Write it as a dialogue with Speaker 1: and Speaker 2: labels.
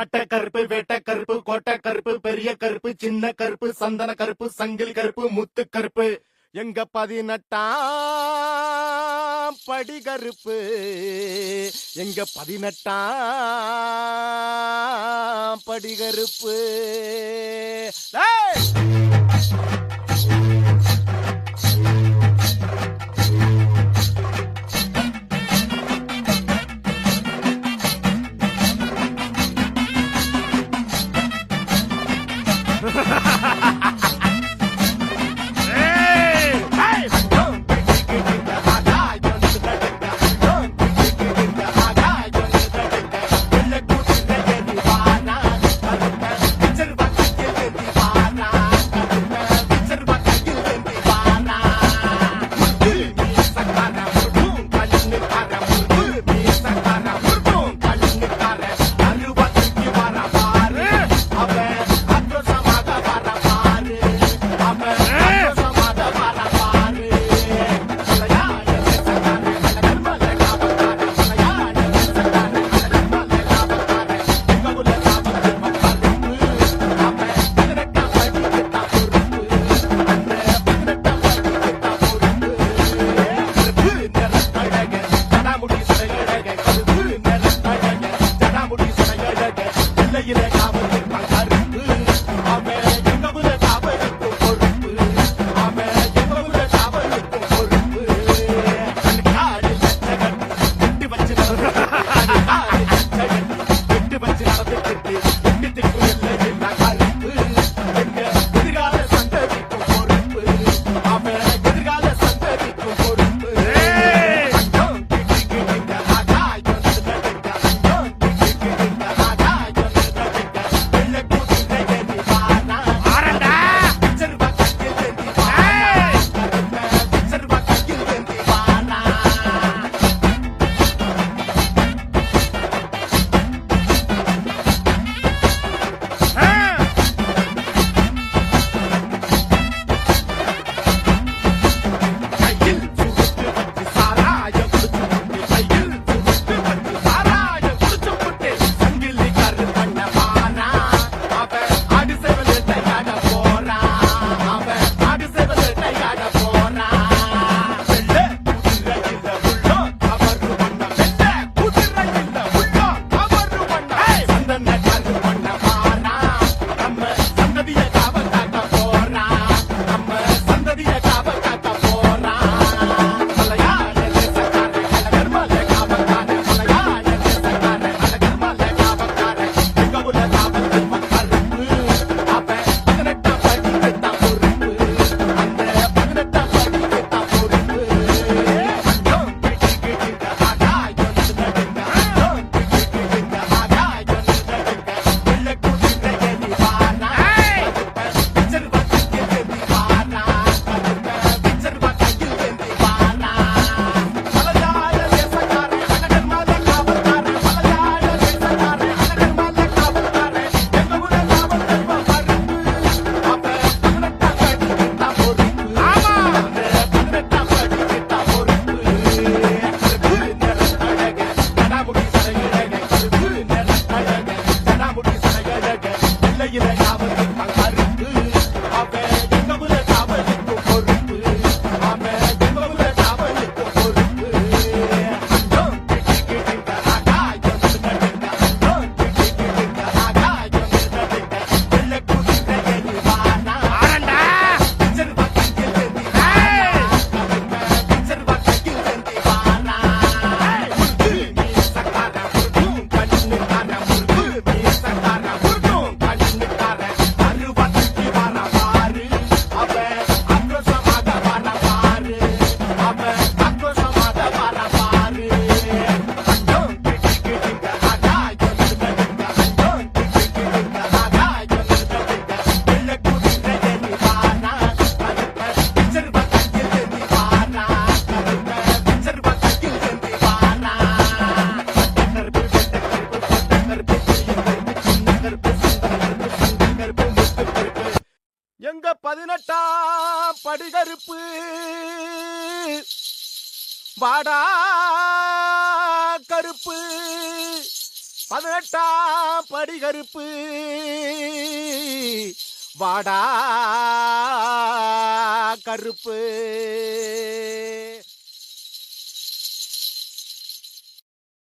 Speaker 1: சட்ட கருப்பு வேட்ட கருப்பு கோட்டை கருப்பு பெரிய கருப்பு சின்ன கருப்பு சந்தன கருப்பு சங்கில் கருப்பு முத்து கருப்பு எங்க பதினெட்டாம் படி கருப்பு எங்க பதினெட்டாம் படி கருப்பு regular பதினெட்டாம் படிகருப்பு. வாடா கருப்பு. பதினெட்டாம் படி கருப்பு வாடா கருப்பு.